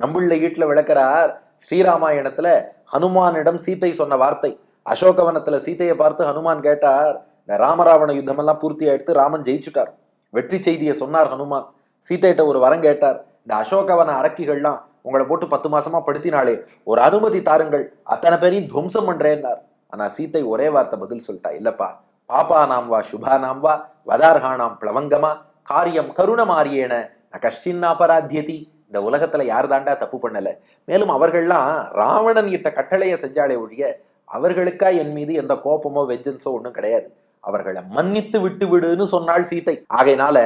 நம்முள்ள ஈட்டில் விளக்கிறார் ஸ்ரீராமாயணத்துல ஹனுமானிடம் சீத்தை சொன்ன வார்த்தை. அசோகவனத்துல சீதையை பார்த்து ஹனுமான் கேட்டார் இந்த ராமராவண யுத்தமெல்லாம் பூர்த்தி ஆயிடுத்து ராமன் ஜெயிச்சுட்டார். வெற்றி செய்தியை சொன்னார் ஹனுமான். சீதையிட்ட ஒரு வரம் கேட்டார் இந்த அசோகவன அரக்கிகள்லாம் உங்களை போட்டு பத்து மாசமா படுத்தினாலே ஒரு அனுமதி தாருங்கள் அத்தனை பேரையும் துவம்சம் பண்றேன்னார். ஆனா சீத்தை ஒரே வார்த்தை பதில் சொல்லிட்டா இல்லப்பா பாப்பா நாம் வா சுபா நாம் வா வதார்ஹானாம் பிளவங்கமா காரியம் கருணமாரியேன ந கஷ்டின் அபராத்தியதி இந்த உலகத்துல யார் தாண்டா தப்பு பண்ணல? மேலும் அவர்கள்லாம் ராவணன் இட்ட கட்டளையை செஞ்சாலே ஒழிய அவர்களுக்கா என் மீது எந்த கோபமோ வெஞ்சன்ஸோ ஒன்றும் கிடையாது. அவர்களை மன்னித்து விட்டு விடுன்னு சொன்னாள் சீதை. ஆகையினால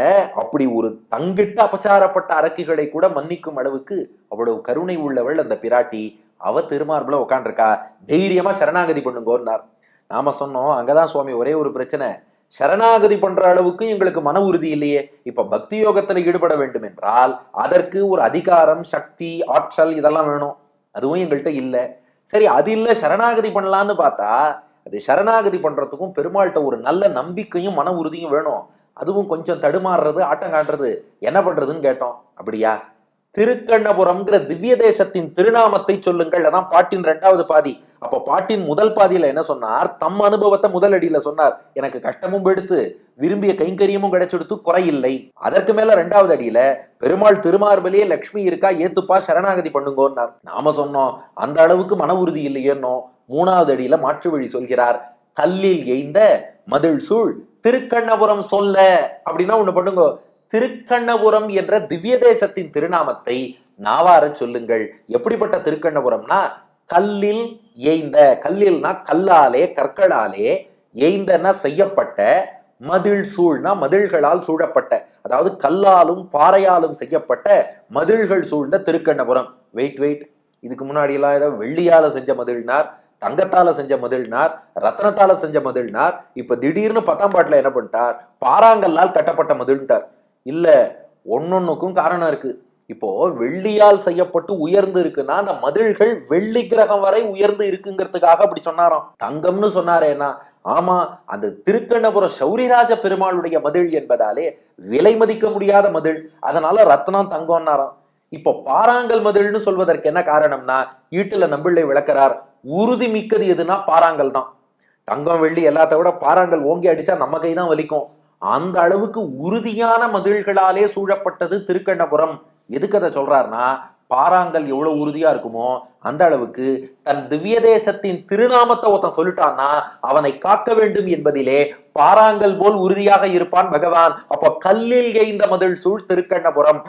அப்படி ஒரு தங்கிட்ட அபச்சாரப்பட்ட அரக்குகளை கூட மன்னிக்கும் அளவுக்கு அவ்வளவு கருணை உள்ளவள் அந்த பிராட்டி. அவ திருமார்புல உட்காண்டிருக்கா தைரியமா சரணாகதி பண்ணுங்கோன்னார். நாம சொன்னோம் அங்கதான் சுவாமி ஒரே ஒரு பிரச்சனை. சரணாகதி பண்ற அளவுக்கு எங்களுக்கு மன உறுதி இல்லையே. இப்ப பக்தி யோகத்துல ஈடுபட வேண்டும் என்றால் அதற்கு ஒரு அதிகாரம் சக்தி ஆற்றல் இதெல்லாம் வேணும். அதுவும் எங்கள்கிட்ட இல்லை. சரி அது இல்ல சரணாகதி பண்ணலான்னு பார்த்தா அது சரணாகதி பண்றதுக்கும் பெருமாள்கிட்ட ஒரு நல்ல நம்பிக்கையும் மன உறுதியும் வேணும். அதுவும் கொஞ்சம் தடுமாறுறது ஆட்டம் காட்டுறது என்ன பண்றதுன்னு கேட்டோம். அப்படியா? திருக்கண்ணபுரம்ங்கிற திவ்ய தேசத்தின் திருநாமத்தை சொல்லுங்கள். அதான் பாட்டின் ரெண்டாவது பாதி. அப்போ பாட்டின் முதல் பாதியில என்ன சொன்னார்? தம் அனுபவத்தை முதல் அடியில சொன்னார். எனக்கு கஷ்டமும் எடுத்து விரும்பிய கைங்கரியமும் கிடைச்செடுத்து குறையில்லை. அதற்கு மேல ரெண்டாவது அடியில பெருமாள் திருமார்பலியே லக்ஷ்மி இருக்கா? ஏத்துப்பா சரணாகதி பண்ணுங்கன்னார். நாம சொன்னோம் அந்த அளவுக்கு மன உறுதி இல்லையேன்னோ? மூணாவது அடியில மாற்று வழி சொல்கிறார் கல்லில் எய்ந்த மதில் சூழ் திருக்கண்ணபுரம் சொல்ல. அப்படின்னா ஒண்ணு பண்ணுங்க திருக்கண்ணபுரம் என்ற திவ்ய தேசத்தின் திருநாமத்தை நாவார சொல்லுங்கள். எப்படிப்பட்ட திருக்கண்ணபுரம்னா கல்லில் ஏய்ந்த கல்லில்னா கல்லாலே கற்களாலே ஏய்ந்தன செய்யப்பட்ட மதில் சூழ்னா மதில்களால் சூழப்பட்ட அதாவது கல்லாலும் பாறையாலும் செய்யப்பட்ட மதில்கள் சூழ்ந்த திருக்கண்ணபுரம். வெயிட் வெயிட் இதுக்கு முன்னாடி எல்லாம் ஏதோ வெள்ளியால செஞ்ச மதில்னார் தங்கத்தால செஞ்ச மதில்னார் ரத்னத்தால செஞ்ச மதில்னார் இப்ப திடீர்னு பத்தாம் பாட்டுல என்ன பண்ணிட்டார்? பாறாங்கல்லால் கட்டப்பட்ட மதில்ட்டார் இல்லை ஒன்னொன்னுக்கும் காரணம் இருக்கு. இப்போ வெள்ளியால் செய்யப்பட்டு உயர்ந்து இருக்குன்னா அந்த மதில்கள் வெள்ளி கிரகம் வரை உயர்ந்து இருக்குங்கிறதுக்காக அப்படி சொன்னாராம். தங்கம்னு சொன்னாரேனா ஆமா அந்த திருக்கண்ணபுரம் சௌரிராஜ பெருமாளுடைய மதில் என்பதாலே விலை மதிக்க முடியாத மதில். அதனால ரத்னம் தங்கம்னாராம். இப்போ பாறாங்கல் மதில்னு சொல்வதற்கு என்ன காரணம்னா ஈட்டுல நம்பிள்ளை விளக்கிறார் உறுதி மிக்கது எதுனா பாறாங்கல் தான். தங்கம் வெள்ளி எல்லாத்த விட பாறாங்கல் ஓங்கி அடிச்சா நம்ம கை தான் வலிக்கும். அந்த அளவுக்கு உறுதியான மதில்களாலே சூழப்பட்டது திருக்கண்ணபுரம் எதுக்கு அதை சொல்றாருன்னா பாறாங்கல் எவ்வளவு உறுதியா இருக்குமோ அந்த அளவுக்கு தன் திவ்ய தேசத்தின் திருநாமத்தை ஒருத்தன் சொல்லிட்டான்னா அவனை காக்க வேண்டும் என்பதிலே பாறாங்கல் போல் உறுதியாக இருப்பான் பகவான். அப்ப கல்லில் எய்ந்த மதில் சூழ் திருக்கண்ணபுரம்